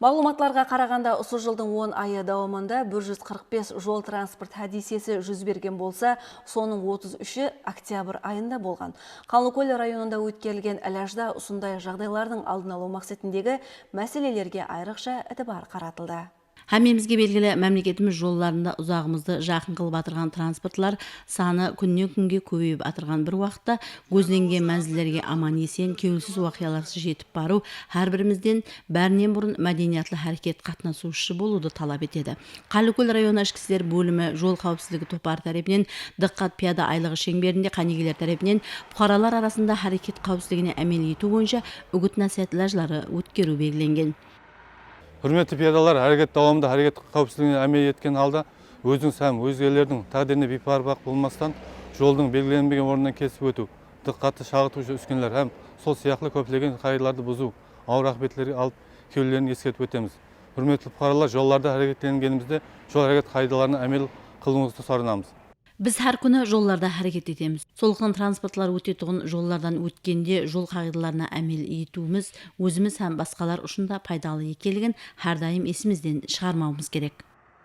Мағлуматларға қарағанда осы жылдың 10 айы дауымында 145 жол транспорт хадисесі жүз берген болса, соның 33-і октябрь айында болған. Қалықөл районында өткерілген әләжда ұсындай жағдайлардың алдын алу мақсатындегі мәселелерге айрықша әтібар қаратылды. Әмемізге белгілі мемлекетіміз жолларында ұзағымызды жақын қылып атырған транспортлар саны күннен күнге көбейіп атырған бір уақытта көзленген мәнзілдерге аман есен кеуілсіз уақияларсыз жетіп бару әрбірімізден бәрінен бұрын мәдениетлі әрекет қатынасушы болуды талап етеді. Қалыкөл районы ішкі істер бөлімі жол қауіпсіздігі топары тарапынан дыққат пияда айлығы шеңберінде қанегелер тарапынан бұқаралар арасында әрекет қауіпсіздігіне әмел ету бойынша үгіт насихат лажлары өткеру белгіленген. Құрметті пиадалар әрекет дауамында әрекет қауіпсіздігіне әмел еткен алда өзіңіз һәм өзгелердің тағдырына бейпарбақ болмастан жолдың белгіленбеген орнынан кесіп өту диққатты шағытушы үскенлер һәм сол сияқты көптеген қағидаларды бұзу ауыр ақыбеттерге алып келулерін ескертіп өтеміз құрметті бұқаралар жолдарда әрекеттенгенімізде жол әрекет қағидаларына әмел қылуыңызды сұранамыз біз әр күні жолларда әрекет етеміз сондықтан транспортлар өтетұғын жоллардан өткенде жол қағидаларына әмел етуіміз өзіміз һәм басқалар үшін да пайдалы екенлігін әрдайым есімізден шығармауымыз керек.